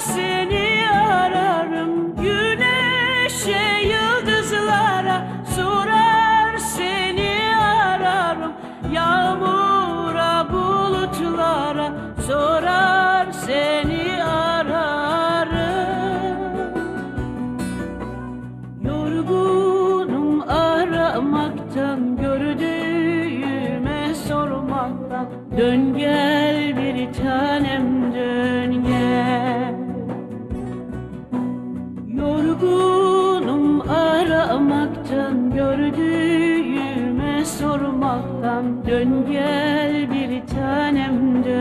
seni ararım. Güneşe yıldızlara sorar seni ararım. Yağmura bulutlara sorar seni ararım. Yorgunum aramaktan gördüğüme sormaktan Dön gel Yorgunum aramaktan Gördüğüme sormaktan Dön gel bir tanem dön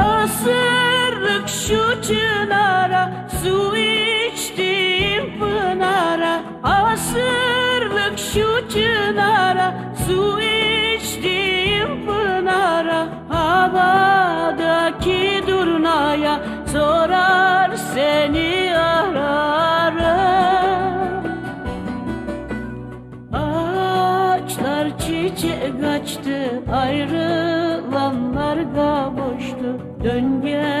Asırlık şu çınara Su içtim pınara. Asırlık şu çınara Su içtim pınara. Havadaki durnaya Sorar seni ararım. Ağaçlar çiçek açtı Ayrılanlar kavuştu Dön gel